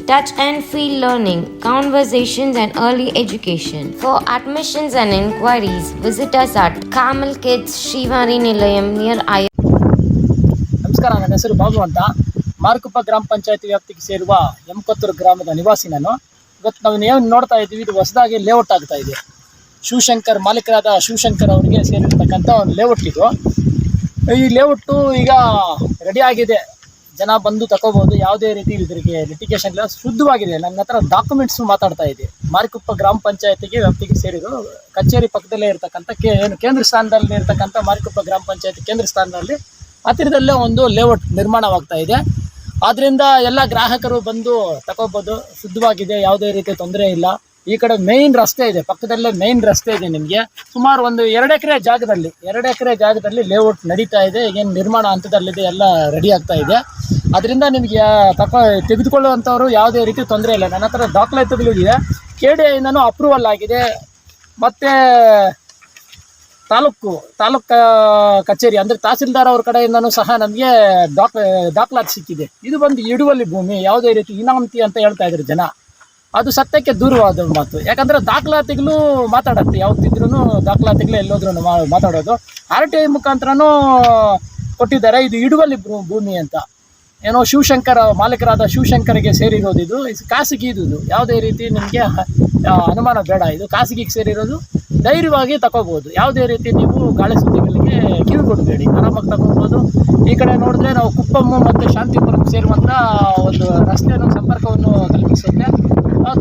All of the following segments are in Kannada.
touch and feel learning, conversations, and early education. For admissions and inquiries, visit us at Kamal Kids Shivari Nilayam near I. ನಮಸ್ಕಾರ ನನ್ನ ಹೆಸರು ಬಾಬು ಅಂತ ಮಾರುಕುಪ್ಪ ಗ್ರಾಮ ಪಂಚಾಯತಿ ವ್ಯಾಪ್ತಿಗೆ ಸೇರುವ ಎಮ್ಕೊತ್ತೂರು ಗ್ರಾಮದ ನಿವಾಸಿ ನಾನು ಇವತ್ತು ನಾವು ಏನು ನೋಡ್ತಾ ಇದ್ದೀವಿ ಇದು ಹೊಸದಾಗಿ ಲೇಔಟ್ ಆಗ್ತಾ ಇದೆ ಶಿವಶಂಕರ್ ಮಾಲೀಕರಾದ ಶಿವಶಂಕರ್ ಅವರಿಗೆ ಸೇರಿರ್ತಕ್ಕಂಥ ಒಂದು ಲೇಔಟ್ ಇದು ಈ ಲೇಔಟು ಈಗ ರೆಡಿ ಆಗಿದೆ ಜನ ಬಂದು ತಗೋಬಹುದು, ಯಾವುದೇ ರೀತಿ ಇದರಿಗೆ ಲಿಟಿಗೇಷನ್ ಇಲ್ಲ. ಶುದ್ಧವಾಗಿದೆ. ನನ್ನ ಹತ್ರ ಡಾಕ್ಯುಮೆಂಟ್ಸ್ ಮಾತಾಡ್ತಾ ಇದೆ. ಮಾರಿಕುಪ್ಪ ಗ್ರಾಮ ಪಂಚಾಯತಿಗೆ ವ್ಯಾಪ್ತಿಗೆ ಸೇರಿದ್ರು ಕಚೇರಿ ಪಕ್ಕದಲ್ಲೇ ಇರತಕ್ಕಂಥ ಏನು ಕೇಂದ್ರ ಸ್ಥಾನದಲ್ಲಿ ಇರತಕ್ಕಂಥ ಮಾರಿಕುಪ್ಪ ಗ್ರಾಮ ಪಂಚಾಯತಿ ಕೇಂದ್ರ ಸ್ಥಾನದಲ್ಲಿ ಹತ್ತಿರದಲ್ಲೇ ಒಂದು ಲೇಔಟ್ ನಿರ್ಮಾಣವಾಗ್ತಾ ಇದೆ. ಆದ್ದರಿಂದ ಎಲ್ಲ ಗ್ರಾಹಕರು ಬಂದು ತಗೋಬೋದು ಶುದ್ಧವಾಗಿದೆ. ಯಾವುದೇ ರೀತಿ ತೊಂದರೆ ಇಲ್ಲ. ಈ ಕಡೆ ಮೇನ್ ರಸ್ತೆ ಇದೆ. ಪಕ್ಕದಲ್ಲೇ ಮೇನ್ ರಸ್ತೆ ಇದೆ ನಿಮಗೆ. ಸುಮಾರು ಒಂದು ಎರಡು ಎಕರೆ ಜಾಗದಲ್ಲಿ, ಎರಡು ಎಕರೆ ಜಾಗದಲ್ಲಿ ಲೇಔಟ್ ನಡೀತಾ ಇದೆ. ಈಗೇನು ನಿರ್ಮಾಣ ಹಂತದಲ್ಲಿದೆ, ಎಲ್ಲ ರೆಡಿ ಆಗ್ತಾ ಇದೆ. ಅದರಿಂದ ನಿಮಗೆ ತಕ್ಕ ತೆಗೆದುಕೊಳ್ಳುವಂಥವ್ರು ಯಾವುದೇ ರೀತಿ ತೊಂದರೆ ಇಲ್ಲ. ನನ್ನ ಹತ್ರ ದಾಖಲಾತಿಗಳಿದೆ ಕೆ ಡಿ ಐಯಿಂದನೂ ಅಪ್ರೂವಲ್ ಆಗಿದೆ. ಮತ್ತು ತಾಲೂಕು ತಾಲೂಕು ಕಚೇರಿ, ಅಂದರೆ ತಹಸೀಲ್ದಾರ್ ಅವ್ರ ಕಡೆಯಿಂದನೂ ಸಹ ನಮಗೆ ದಾಖ, ದಾಖಲಾತಿ ಸಿಕ್ಕಿದೆ. ಇದು ಬಂದು ಇಡುವಲ್ಲಿ ಭೂಮಿ, ಯಾವುದೇ ರೀತಿ ಇನಾಮತಿ ಅಂತ ಹೇಳ್ತಾ ಇದ್ದಾರೆ ಜನ. ಅದು ಸತ್ಯಕ್ಕೆ ದೂರವಾದ ಮಾತು. ಯಾಕಂದರೆ ದಾಖಲಾತಿಗಳು ಮಾತಾಡತ್ತೆ. ಯಾವತ್ತಿದ್ರೂ ದಾಖಲಾತಿಗಳು ಎಲ್ಲೋದ್ರೂ ಮಾತಾಡೋದು. ಆರ್ ಟಿ ಐ ಮುಖಾಂತರನೂ ಕೊಟ್ಟಿದ್ದಾರೆ. ಇದು ಇಡುವಲ್ಲಿ ಭೂಮಿ ಅಂತ. ಏನೋ ಶಿವಶಂಕರ, ಮಾಲೀಕರಾದ ಶಿವಶಂಕರ್ಗೆ ಸೇರಿರೋದು ಇದು ಖಾಸಗಿ ಇದು. ಯಾವುದೇ ರೀತಿ ನಿಮಗೆ ಅನುಮಾನ ಬೇಡ. ಇದು ಖಾಸಗಿಗೆ ಸೇರಿರೋದು. ಧೈರ್ಯವಾಗಿ ತಗೋಬೋದು ಯಾವುದೇ ರೀತಿ ನೀವು ಗಾಳಿ ಸುದ್ದಿಗಳಿಗೆ ಕಿವಿ ಕೊಡಬೇಡಿ ಆರಾಮಾಗಿ ತಗೋಬೋದು ಈ ಕಡೆ ನೋಡಿದ್ರೆ ನಾವು ಕುಪ್ಪಮ್ಮ ಮತ್ತು ಶಾಂತಿಪುರಕ್ಕೆ ಸೇರುವಂಥ ಒಂದು ರಸ್ತೆಯನ್ನು ಸಂಪರ್ಕವನ್ನು ಕಲ್ಪಿಸುತ್ತೆ.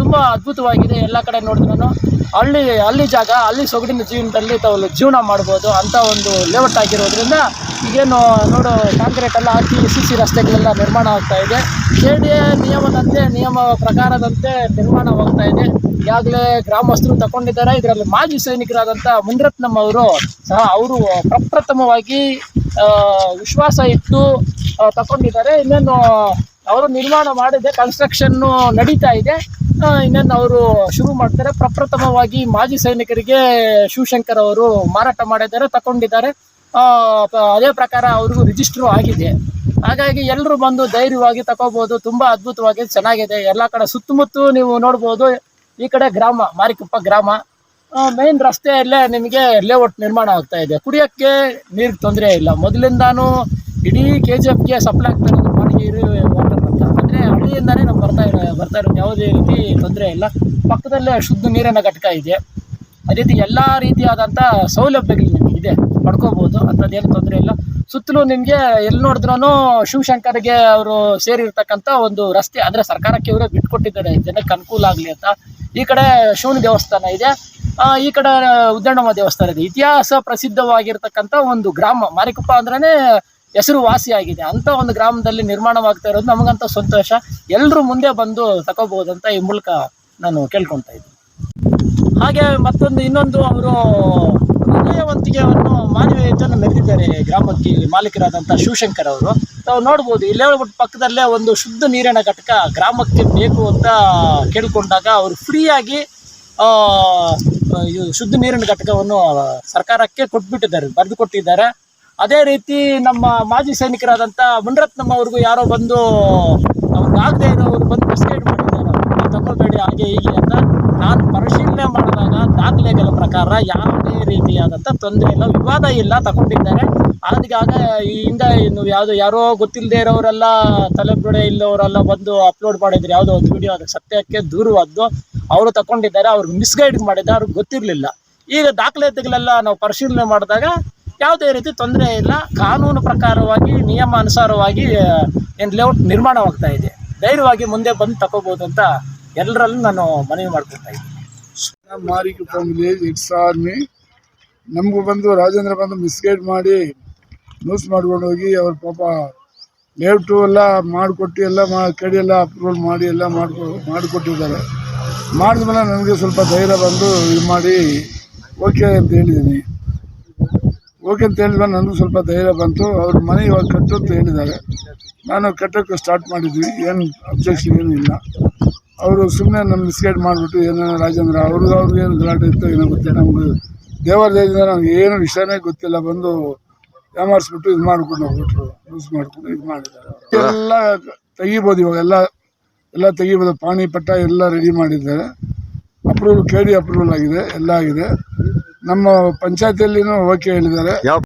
ತುಂಬ ಅದ್ಭುತವಾಗಿದೆ. ಎಲ್ಲ ಕಡೆ ನೋಡಿದ್ರೂ ಹಳ್ಳಿ ಹಳ್ಳಿ ಜಾಗ, ಹಳ್ಳಿ ಸೊಗಡಿನ ಜೀವನದಲ್ಲಿ ತಾವು ಜೀವನ ಮಾಡ್ಬೋದು ಅಂತ ಒಂದು ಲೇಔಟ್ ಆಗಿರೋದ್ರಿಂದ ಈಗೇನು ನೋಡು ಕಾಂಕ್ರೀಟ್ ಎಲ್ಲ ಹಾಕಿ ಸಿ ಸಿ ರಸ್ತೆಗಳೆಲ್ಲ ನಿರ್ಮಾಣ ಆಗ್ತಾ ಇದೆ. ಕೆ ಡಿ ಎ ನಿಯಮದಂತೆ, ನಿಯಮ ಪ್ರಕಾರದಂತೆ ನಿರ್ಮಾಣವಾಗ್ತಾ ಇದೆ. ಈಗಾಗಲೇ ಗ್ರಾಮಸ್ಥರು ತಗೊಂಡಿದ್ದಾರೆ. ಇದರಲ್ಲಿ ಮಾಜಿ ಸೈನಿಕರಾದಂಥ ಮುನ್ರತ್ನಂ ಅವರು ಸಹ ಅವರು ಪ್ರಪ್ರಥಮವಾಗಿ ವಿಶ್ವಾಸ ಇಟ್ಟು ತಗೊಂಡಿದ್ದಾರೆ. ಇನ್ನೇನು, ಅವರು ನಿರ್ಮಾಣ ಮಾಡಿದೆ ಕನ್ಸ್ಟ್ರಕ್ಷನ್ನು ನಡೀತಾ ಇದೆ. ಇನ್ನೇನು ಅವರು ಶುರು ಮಾಡ್ತಾರೆ. ಪ್ರಪ್ರಥಮವಾಗಿ ಮಾಜಿ ಸೈನಿಕರಿಗೆ ಶಿವಶಂಕರ್ ಅವರು ಮಾರಾಟ ಮಾಡಿದ್ದಾರೆ ತಗೊಂಡಿದ್ದಾರೆ ಅದೇ ಪ್ರಕಾರ ಅವ್ರಿಗೂ ರಿಜಿಸ್ಟ್ರು ಆಗಿದೆ. ಹಾಗಾಗಿ ಎಲ್ಲರೂ ಬಂದು ಧೈರ್ಯವಾಗಿ ತಗೋಬಹುದು ತುಂಬಾ ಅದ್ಭುತವಾಗಿ ಚೆನ್ನಾಗಿದೆ. ಎಲ್ಲ ಕಡೆ ಸುತ್ತಮುತ್ತ ನೀವು ನೋಡ್ಬೋದು. ಈ ಕಡೆ ಗ್ರಾಮ, ಮಾರಿಕುಪ್ಪ ಗ್ರಾಮ. ಮೇನ್ ರಸ್ತೆಯಲ್ಲೇ ನಿಮಗೆ ಲೇಔಟ್ ನಿರ್ಮಾಣ ಆಗ್ತಾ ಇದೆ. ಕುಡಿಯೋಕ್ಕೆ ನೀರಿಗೆ ತೊಂದರೆ ಇಲ್ಲ. ಮೊದಲಿಂದಾನು ಇಡೀ ಕೆ ಜಿ ಎಫ್ಗೆ ಸಪ್ಲೈ ಆಗ್ತಾ ಇರೋದು ವಾಟರ್ ಅಂತ. ಅಂದರೆ ಹಳ್ಳಿಯಿಂದಾನೇ ನಾವು ಬರ್ತಾ ಇರೋ, ಬರ್ತಾ ಇರೋದು ಯಾವುದೇ ರೀತಿ ತೊಂದರೆ ಇಲ್ಲ. ಪಕ್ಕದಲ್ಲೇ ಶುದ್ಧ ನೀರಿನ ಘಟಕ ಇದೆ. ಅದೇ ರೀತಿ ಎಲ್ಲ ರೀತಿಯಾದಂಥ ಸೌಲಭ್ಯಗಳು ನಿಮಗೆ ಇದೆ. ಪಡ್ಕೋಬೋದು ಅಂಥದ್ದೇನು ತೊಂದರೆ ಇಲ್ಲ. ಸುತ್ತಲೂ ನಿಮಗೆ ಎಲ್ಲಿ ನೋಡಿದ್ರೂ ಶಿವಶಂಕರ್ಗೆ ಅವರು ಸೇರಿರ್ತಕ್ಕಂಥ ಒಂದು ರಸ್ತೆ ಅಂದರೆ ಸರ್ಕಾರಕ್ಕೆ ಇವರೇ ಬಿಟ್ಕೊಟ್ಟಿದ್ದಾರೆ. ಜನಕ್ಕೆ ಅನುಕೂಲ ಆಗಲಿ ಅಂತ. ಈ ಕಡೆ ಶಿವನ ದೇವಸ್ಥಾನ ಇದೆ. ಈ ಕಡೆ ಉದ್ದಣ್ಣಮ್ಮ ದೇವಸ್ಥಾನ ಇದೆ. ಇತಿಹಾಸ ಪ್ರಸಿದ್ಧವಾಗಿರ್ತಕ್ಕಂಥ ಒಂದು ಗ್ರಾಮ ಮಾರಿಕುಪ್ಪ ಅಂದ್ರೇ ಹೆಸರು ಅಂತ ಒಂದು ಗ್ರಾಮದಲ್ಲಿ ನಿರ್ಮಾಣವಾಗ್ತಾ ಇರೋದು ನಮಗಂತ ಸಂತೋಷ. ಎಲ್ಲರೂ ಮುಂದೆ ಬಂದು ತಗೋಬಹುದಂತ ಈ ಮೂಲಕ ನಾನು ಕೇಳ್ಕೊತಾ ಇದ್ದೀನಿ. ಹಾಗೆ ಮತ್ತೊಂದು ಇನ್ನೊಂದು ಅವರು ಹೃದಯವಂತಿಕೆಯನ್ನು ಮಾನವೀಯತೆಯನ್ನು ಮೆರೆದಿದ್ದಾರೆ ಗ್ರಾಮಕ್ಕೆ ಮಾಲೀಕರಾದಂಥ ಶಿವಶಂಕರ್ ಅವರು. ನಾವು ನೋಡ್ಬೋದು ಇಲ್ಲೇ ಪಕ್ಕದಲ್ಲೇ ಒಂದು ಶುದ್ಧ ನೀರಿನ ಘಟಕ ಗ್ರಾಮಕ್ಕೆ ಬೇಕು ಅಂತ ಕೇಳಿಕೊಂಡಾಗ ಅವರು ಫ್ರೀಯಾಗಿ ಶುದ್ಧ ನೀರಿನ ಘಟಕವನ್ನು ಸರ್ಕಾರಕ್ಕೆ ಕೊಟ್ಬಿಟ್ಟಿದ್ದಾರೆ, ಬರೆದು ಕೊಟ್ಟಿದ್ದಾರೆ. ಅದೇ ರೀತಿ ನಮ್ಮ ಮಾಜಿ ಸೈನಿಕರಾದಂಥ ಮುನ್ರತ್ನಮ್ಮ ಅವ್ರಿಗೂ ಯಾರೋ ಬಂದು ಆಗದೆ ಇರೋರು ಬಂದು ಮಿಸ್ಗೈಡ್ ಮಾಡಿದ್ದಾರೆ ತಗೊಳ್ಬೇಡಿ, ಹಾಗೆ ಹೀಗೆ ಅಂತ ನಾನು ಪರಿಶೀಲನೆ ಮಾಡಿದಾಗ ದಾಖಲೆಗಳ ಪ್ರಕಾರ ಯಾವುದೇ ರೀತಿಯಾದಂಥ ತೊಂದರೆ ಇಲ್ಲ, ವಿವಾದ ಇಲ್ಲ ತಗೊಂಡಿದ್ದಾರೆ. ಆದಾಗ ಹಿಂದೆ ಇನ್ನು ಯಾವುದು ಯಾರೋ ಗೊತ್ತಿಲ್ಲದೆ ಇರೋರೆಲ್ಲ ತಲೆಬಿಡೆ ಇಲ್ಲವರೆಲ್ಲ ಬಂದು ಅಪ್ಲೋಡ್ ಮಾಡಿದ್ರು. ಯಾವುದೋ ಒಂದು ವಿಡಿಯೋ ಅದು ಸತ್ಯಕ್ಕೆ ದೂರವಾದ್ದು. ಅವರು ತಗೊಂಡಿದ್ದಾರೆ, ಅವ್ರಿಗೆ ಮಿಸ್ಗೈಡ್ ಮಾಡಿದ್ದಾರೆ ಅವ್ರಿಗೆ ಗೊತ್ತಿರಲಿಲ್ಲ. ಈಗ ದಾಖಲಾತಿಗಳೆಲ್ಲ ನಾವು ಪರಿಶೀಲನೆ ಮಾಡಿದಾಗ ಯಾವುದೇ ರೀತಿ ತೊಂದರೆ ಇಲ್ಲ. ಕಾನೂನು ಪ್ರಕಾರವಾಗಿ ನಿಯಮಾನುಸಾರವಾಗಿ ಏನು ಲೇಔಟ್ ನಿರ್ಮಾಣವಾಗ್ತಾ ಇದೆ. ಧೈರ್ಯವಾಗಿ ಮುಂದೆ ಬಂದು ತಗೋಬೋದು ಅಂತ ಎಲ್ಲರಲ್ಲೂ ನಾನು ಮನವಿ ಮಾಡ್ಕೊಳ್ತಾ ಇದ್ದೀನಿ. ಮಾರಿಕೆ ಫ್ಯಾಮಿಲಿ ಎಕ್ಸ್ ಆರ್ಮಿ ನಮಗೂ ಬಂದು, ರಾಜೇಂದ್ರ ಬಂದು ಮಿಸ್ಗೈಡ್ ಮಾಡಿ ನ್ಯೂಸ್ ಮಾಡ್ಕೊಂಡು ಹೋಗಿ ಅವ್ರ ಪಾಪ ಲೇಔಟು ಎಲ್ಲ ಮಾಡಿಕೊಟ್ಟು ಎಲ್ಲ ಮಾ, ಕಡೆ ಎಲ್ಲ ಅಪ್ರೂವಲ್ ಮಾಡಿ ಎಲ್ಲ ಮಾಡ್ಕೊ, ಮಾಡಿಕೊಟ್ಟಿದ್ದಾರೆ. ಮಾಡಿದ್ಮೇಲೆ ನನಗೆ ಸ್ವಲ್ಪ ಧೈರ್ಯ ಬಂದು ಇದು ಮಾಡಿ ಓಕೆ ಅಂತ ಹೇಳಿದ್ದೀನಿ. ಓಕೆ ಅಂತ ಹೇಳಿದ ನನಗೂ ಸ್ವಲ್ಪ ಧೈರ್ಯ ಬಂತು. ಅವ್ರ ಮನೆ ಇವಾಗ ಕಟ್ಟು ಅಂತ ಹೇಳಿದ್ದಾರೆ. ನಾನು ಕಟ್ಟೋಕ್ಕೆ ಸ್ಟಾರ್ಟ್ ಮಾಡಿದ್ವಿ. ಏನು ಅಬ್ಜೆಕ್ಷನ್ ಏನೂ ಇಲ್ಲ. ಅವರು ಸುಮ್ಮನೆ ನಮ್ಮ ಮಿಸ್ಗೈಡ್ ಮಾಡಿಬಿಟ್ಟು ಏನೋ ರಾಜೇಂದ್ರ ಅವ್ರಿಗೆ ಅವ್ರಿಗೆ ಏನು ಗಲಾಟೆ ಇತ್ತು ಏನೋ ಗೊತ್ತಿಲ್ಲ. ನಮಗೆ ದೇವರ ದೇವಿಂದ ನಮ್ಗೆ ಏನು ವಿಷಯನೇ ಗೊತ್ತಿಲ್ಲ. ಬಂದು ಯಾಮಾರಿಸ್ಬಿಟ್ಟು ಇದು ಮಾಡ್ಕೊಂಡು ಹೋಗ್ಬಿಟ್ರು. ಯೂಸ್ ಮಾಡ್ಕೊಂಡು ಇದು ಮಾಡಿದ್ದಾರೆ ಎಲ್ಲ ತೆಗಿಬೋದು ಇವಾಗ. ಎಲ್ಲ ಎಲ್ಲ ತೆಗಿಬೋದು. ಪಾಣಿ ಪಟ್ಟ ಎಲ್ಲ ರೆಡಿ ಮಾಡಿದ್ದಾರೆ. ಅಪ್ರೂವಲ್ ಕೆ ಡಿ ಅಪ್ರೂವಲ್ ಆಗಿದೆ. ಎಲ್ಲ ಆಗಿದೆ. ನಮ್ಮ ಪಂಚಾಯತಿಯಲ್ಲಿನೂ ಓಕೆ ಹೇಳಿದ್ದಾರೆ.